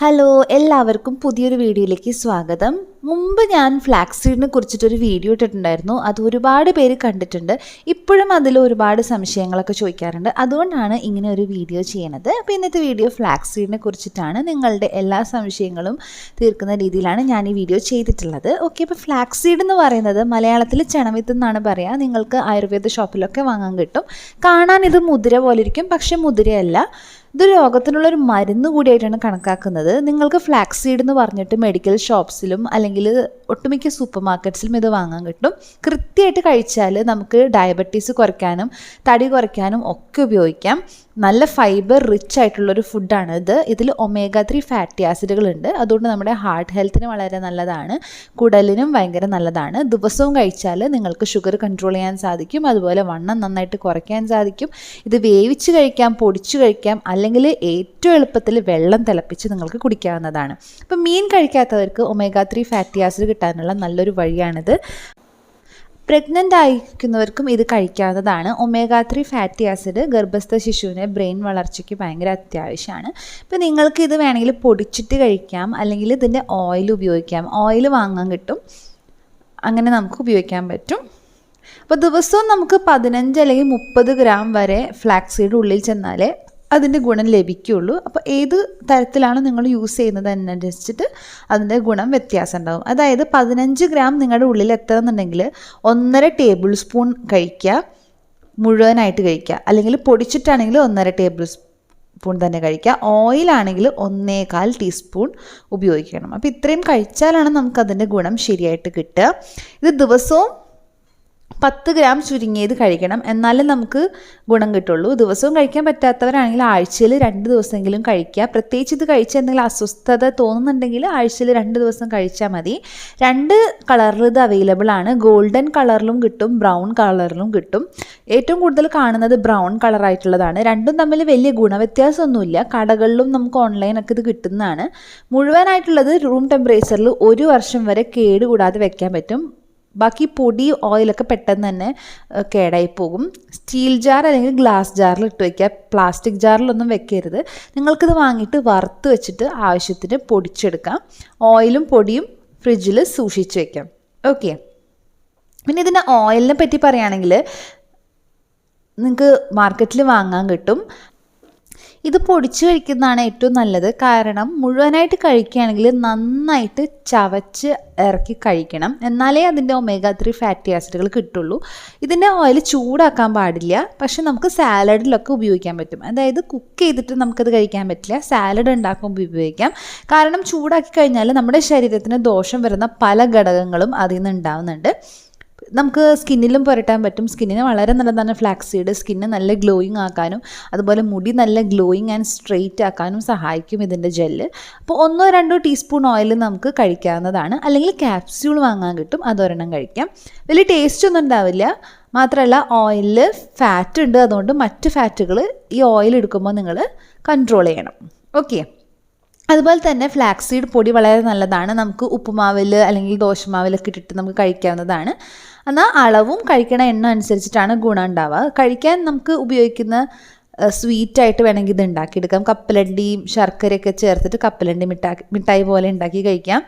Hello എല്ലാവർക്കും പുതിയൊരു വീഡിയോയിലേക്ക് സ്വാഗതം. മുമ്പ് ഞാൻ ഫ്ലാക്സ് സീഡിനെ കുറിച്ചിട്ടൊരു വീഡിയോ ഇട്ടിട്ടുണ്ടായിരുന്നു. അത് ഒരുപാട് പേര് കണ്ടിട്ടുണ്ട്. ഇപ്പോഴും അതിൽ ഒരുപാട് സംശയങ്ങളൊക്കെ ചോദിക്കാറുണ്ട്. അതുകൊണ്ടാണ് ഇങ്ങനെ ഒരു വീഡിയോ ചെയ്യണത്. അപ്പോൾ ഇന്നത്തെ വീഡിയോ ഫ്ലാക്സ് സീഡിനെ കുറിച്ചിട്ടാണ്. നിങ്ങളുടെ എല്ലാ സംശയങ്ങളും തീർക്കുന്ന രീതിയിലാണ് ഞാൻ ഈ വീഡിയോ ചെയ്തിട്ടുള്ളത്. ഓക്കെ അപ്പോൾ ഫ്ലാക്സ് സീഡ് എന്ന് പറയുന്നത് മലയാളത്തിൽ ചണവിത്ത് എന്നാണ് പറയുക നിങ്ങൾക്ക് ആയുർവേദ ഷോപ്പിലൊക്കെ വാങ്ങാൻ കിട്ടും. കാണാൻ ഇത് മുതിര പോലെ ഇരിക്കും. പക്ഷേ മുതിരയല്ല. ഇത് രോഗത്തിനുള്ള ഒരു മരുന്ന് കൂടിയായിട്ടാണ് കണക്കാക്കുന്നത്. നിങ്ങൾക്ക് ഫ്ലാക്സ് സീഡ് എന്ന് പറഞ്ഞിട്ട് മെഡിക്കൽ ഷോപ്സിലും അല്ലെങ്കിൽ ഒട്ടുമിക്ക സൂപ്പർ മാർക്കറ്റ്സിലും ഇത് വാങ്ങാൻ കിട്ടും. കൃത്യമായിട്ട് കഴിച്ചാൽ നമുക്ക് ഡയബറ്റീസ് കുറയ്ക്കാനും തടി കുറയ്ക്കാനും ഒക്കെ ഉപയോഗിക്കാം. നല്ല ഫൈബർ റിച്ച് ആയിട്ടുള്ളൊരു ഫുഡാണ് ഇത്. ഇതിൽ ഒമേഗ ത്രീ ഫാറ്റി ആസിഡുകൾ ഉണ്ട് അതുകൊണ്ട് നമ്മുടെ ഹാർട്ട് ഹെൽത്തിന് വളരെ നല്ലതാണ്. കുടലിനും ഭയങ്കര നല്ലതാണ്. ദിവസവും കഴിച്ചാൽ നിങ്ങൾക്ക് ഷുഗർ കൺട്രോൾ ചെയ്യാൻ സാധിക്കും. അതുപോലെ വണ്ണം നന്നായിട്ട് കുറയ്ക്കാൻ സാധിക്കും. ഇത് വേവിച്ച് കഴിക്കാം പൊടിച്ച് കഴിക്കാം അല്ലെങ്കിൽ ഏറ്റവും എളുപ്പത്തിൽ വെള്ളം തിളപ്പിച്ച് നിങ്ങൾക്ക് കുടിക്കാവുന്നതാണ്. അപ്പം മീൻ കഴിക്കാത്തവർക്ക് ഒമേഗ ത്രീ ഫാറ്റി ആസിഡ് കിട്ടാനുള്ള നല്ലൊരു വഴിയാണിത്. പ്രഗ്നന്റ് ആയിരിക്കുന്നവർക്കും ഇത് കഴിക്കാവുന്നതാണ്. ഒമേഗ ത്രീ ഫാറ്റി ആസിഡ് ഗർഭസ്ഥ ശിശുവിനെ ബ്രെയിൻ വളർച്ചയ്ക്ക് ഭയങ്കര അത്യാവശ്യമാണ്. ഇപ്പോൾ നിങ്ങൾക്ക് ഇത് വേണമെങ്കിൽ പൊടിച്ചിട്ട് കഴിക്കാം. അല്ലെങ്കിൽ ഇതിന്റെ ഓയിൽ ഉപയോഗിക്കാം. ഓയിൽ വാങ്ങാൻ കിട്ടും. അങ്ങനെ നമുക്ക് ഉപയോഗിക്കാൻ പറ്റും. അപ്പോൾ ദിവസവും നമുക്ക് പതിനഞ്ച് അല്ലെങ്കിൽ മുപ്പത് ഗ്രാം വരെ ഫ്ലാക്സീഡ് ഉള്ളിൽ ചെന്നാലേ അതിന്റെ ഗുണം ലഭിക്കുകയുള്ളൂ. അപ്പോൾ ഏത് തരത്തിലാണ് നിങ്ങൾ യൂസ് ചെയ്യുന്നത് അനുസരിച്ചിട്ട് അതിന്റെ ഗുണം വ്യത്യാസം ഉണ്ടാകും അതായത് പതിനഞ്ച് ഗ്രാം നിങ്ങളുടെ ഉള്ളിൽ എത്തണമെന്നുണ്ടെങ്കിൽ ഒന്നര ടേബിൾ സ്പൂൺ കഴിക്കുക മുഴുവനായിട്ട് കഴിക്കുക. അല്ലെങ്കിൽ പൊടിച്ചിട്ടാണെങ്കിൽ ഒന്നര ടേബിൾ സ്പൂൺ തന്നെ കഴിക്കുക. ഓയിലാണെങ്കിൽ ഒന്നേകാൽ ടീസ്പൂൺ ഉപയോഗിക്കണം. അപ്പോൾ ഇത്രയും കഴിച്ചാലാണ് നമുക്കതിന്റെ ഗുണം ശരിയായിട്ട് കിട്ടുക. ഇത് ദിവസവും പത്ത് ഗ്രാം ചുരുങ്ങിയത് കഴിക്കണം. എന്നാലേ നമുക്ക് ഗുണം കിട്ടുള്ളൂ. ദിവസവും കഴിക്കാൻ പറ്റാത്തവരാണെങ്കിൽ ആഴ്ചയിൽ രണ്ട് ദിവസമെങ്കിലും കഴിക്കുക. പ്രത്യേകിച്ച് ഇത് കഴിച്ച എന്തെങ്കിലും അസ്വസ്ഥത തോന്നുന്നുണ്ടെങ്കിൽ ആഴ്ചയിൽ രണ്ട് ദിവസം കഴിച്ചാൽ മതി. രണ്ട് കളറിൽ ഇത് അവൈലബിൾ ആണ്. ഗോൾഡൻ കളറിലും കിട്ടും ബ്രൗൺ കളറിലും കിട്ടും. ഏറ്റവും കൂടുതൽ കാണുന്നത് ബ്രൗൺ കളറായിട്ടുള്ളതാണ് രണ്ടും തമ്മിൽ വലിയ ഗുണവ്യത്യാസമൊന്നുമില്ല. കടകളിലും നമുക്ക് ഓൺലൈനൊക്കെ ഇത് കിട്ടുന്നതാണ്. മുഴുവനായിട്ടുള്ളത് റൂം ടെമ്പറേച്ചറിൽ ഒരു വർഷം വരെ കേടുകൂടാതെ വെക്കാൻ പറ്റും. ബാക്കി പൊടി ഓയിലൊക്കെ പെട്ടെന്ന് തന്നെ കേടായി പോകും സ്റ്റീൽ ജാർ അല്ലെങ്കിൽ ഗ്ലാസ് ജാറിൽ ഇട്ട് വയ്ക്കുക പ്ലാസ്റ്റിക് ജാറിലൊന്നും വെക്കരുത്. നിങ്ങൾക്കിത് വാങ്ങിയിട്ട് വറുത്ത് വെച്ചിട്ട് ആവശ്യത്തിന് പൊടിച്ചെടുക്കാം. ഓയിലും പൊടിയും ഫ്രിഡ്ജിൽ സൂക്ഷിച്ച് വയ്ക്കാം ഓക്കെ. പിന്നെ ഇതിന്റെ ഓയിലിനെ പറ്റി പറയുകയാണെങ്കിൽ നിങ്ങൾക്ക് മാർക്കറ്റിൽ വാങ്ങാൻ കിട്ടും. ഇത് പൊടിച്ച് കഴിക്കുന്നതാണ് ഏറ്റവും നല്ലത്. കാരണം മുഴുവനായിട്ട് കഴിക്കുകയാണെങ്കിൽ നന്നായിട്ട് ചവച്ച് ഇറക്കി കഴിക്കണം. എന്നാലേ അതിന്റെ ഒമേഗ ത്രീ ഫാറ്റി ആസിഡുകൾ കിട്ടുള്ളൂ. ഇതിന്റെ ഓയിൽ ചൂടാക്കാൻ പാടില്ല. പക്ഷെ നമുക്ക് സാലഡിലൊക്കെ ഉപയോഗിക്കാൻ പറ്റും. അതായത് കുക്ക് ചെയ്തിട്ട് നമുക്കത് കഴിക്കാൻ പറ്റില്ല. സാലഡ് ഉണ്ടാക്കുമ്പോൾ ഉപയോഗിക്കാം. കാരണം ചൂടാക്കി കഴിഞ്ഞാൽ നമ്മുടെ ശരീരത്തിന് ദോഷം വരുന്ന പല ഘടകങ്ങളും അതിൽ നിന്ന് ഉണ്ടാവുന്നുണ്ട്. നമുക്ക് സ്കിന്നിലും പുരട്ടാൻ പറ്റും. സ്കിന്നിന് വളരെ നല്ലതാണ് ഫ്ലാക്സ് സീഡ് സ്കിന്ന് നല്ല ഗ്ലോയിങ് ആക്കാനും അതുപോലെ മുടി നല്ല ഗ്ലോയിങ് ആൻഡ് സ്ട്രെയിറ്റ് ആക്കാനും സഹായിക്കും ഇതിന്റെ ജെല്ല് അപ്പോൾ ഒന്നോ രണ്ടോ ടീസ്പൂൺ ഓയിൽ നമുക്ക് കഴിക്കാവുന്നതാണ്. അല്ലെങ്കിൽ ക്യാപ്സ്യൂൾ വാങ്ങാൻ കിട്ടും അതൊരെണ്ണം കഴിക്കാം. വലിയ ടേസ്റ്റ് ഒന്നും ഉണ്ടാവില്ല. മാത്രമല്ല ഓയിലിൽ ഫാറ്റ് ഉണ്ട്. അതുകൊണ്ട് മറ്റ് ഫാറ്റുകൾ ഈ ഓയിൽ എടുക്കുമ്പോൾ നിങ്ങൾ കൺട്രോൾ ചെയ്യണം. ഓക്കെ അതുപോലെ തന്നെ ഫ്ലാക്സ് സീഡ് പൊടി വളരെ നല്ലതാണ്. നമുക്ക് ഉപ്പുമാവിൽ അല്ലെങ്കിൽ ദോശമാവിലൊക്കെ ഇട്ടിട്ട് നമുക്ക് കഴിക്കാവുന്നതാണ്. എന്നാൽ അളവും കഴിക്കണ എണ്ണ അനുസരിച്ചിട്ടാണ് ഗുണം ഉണ്ടാവുക. കഴിക്കാൻ നമുക്ക് ഉപയോഗിക്കുന്ന സ്വീറ്റായിട്ട് വേണമെങ്കിൽ ഇത് ഉണ്ടാക്കിയെടുക്കാം. കപ്പലണ്ടിയും ശർക്കരയൊക്കെ ചേർത്തിട്ട് കപ്പലണ്ടി മിഠായി മിഠായി പോലെ ഉണ്ടാക്കി കഴിക്കാം.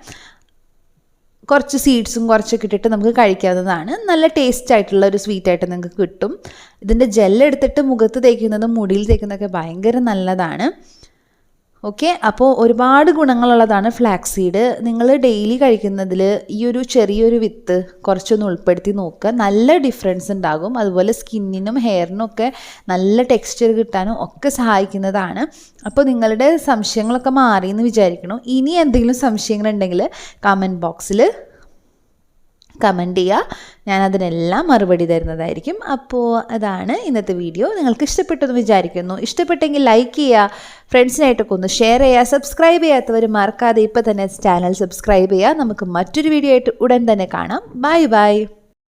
കുറച്ച് സീഡ്സും കുറച്ചൊക്കെ ഇട്ടിട്ട് നമുക്ക് കഴിക്കാവുന്നതാണ്. നല്ല ടേസ്റ്റ് ആയിട്ടുള്ള ഒരു സ്വീറ്റായിട്ട് നിങ്ങൾക്ക് കിട്ടും. ഇതിന്റെ ജെല്ലെടുത്തിട്ട് മുഖത്ത് തേക്കുന്നതും മുടിയിൽ തേക്കുന്നതൊക്കെ ഭയങ്കര നല്ലതാണ്. ഓക്കെ അപ്പോൾ ഒരുപാട് ഗുണങ്ങളുള്ളതാണ് ഫ്ലാക്സ് സീഡ് നിങ്ങൾ ഡെയിലി കഴിക്കുന്നതിൽ ഈ ഒരു ചെറിയൊരു വിത്ത് കുറച്ചൊന്ന് ഉൾപ്പെടുത്തി നോക്കുക. നല്ല ഡിഫറൻസ് ഉണ്ടാകും. അതുപോലെ സ്കിന്നിനും ഹെയറിനും ഒക്കെ നല്ല ടെക്സ്ചർ കിട്ടാനും ഒക്കെ സഹായിക്കുന്നതാണ്. അപ്പോൾ നിങ്ങളുടെ സംശയങ്ങളൊക്കെ മാറി എന്ന് വിചാരിക്കണം ഇനി എന്തെങ്കിലും സംശയങ്ങളുണ്ടെങ്കിൽ കമന്റ് ബോക്സിൽ കമന്റ് ചെയ്യുക. ഞാൻ അതിനെല്ലാം മറുപടി തരുന്നതായിരിക്കും. അപ്പോൾ അതാണ് ഇന്നത്തെ വീഡിയോ നിങ്ങൾക്ക് ഇഷ്ടപ്പെട്ടെന്ന് വിചാരിക്കുന്നു. ഇഷ്ടപ്പെട്ടെങ്കിൽ ലൈക്ക് ചെയ്യുക. ഫ്രണ്ട്സിനായിട്ടൊക്കെ ഒന്ന് ഷെയർ ചെയ്യുക സബ്സ്ക്രൈബ് ചെയ്യാത്തവർ മറക്കാതെ ഇപ്പോൾ തന്നെ ചാനൽ സബ്സ്ക്രൈബ് ചെയ്യുക. നമുക്ക് മറ്റൊരു വീഡിയോ ആയിട്ട് ഉടൻ തന്നെ കാണാം. Bye bye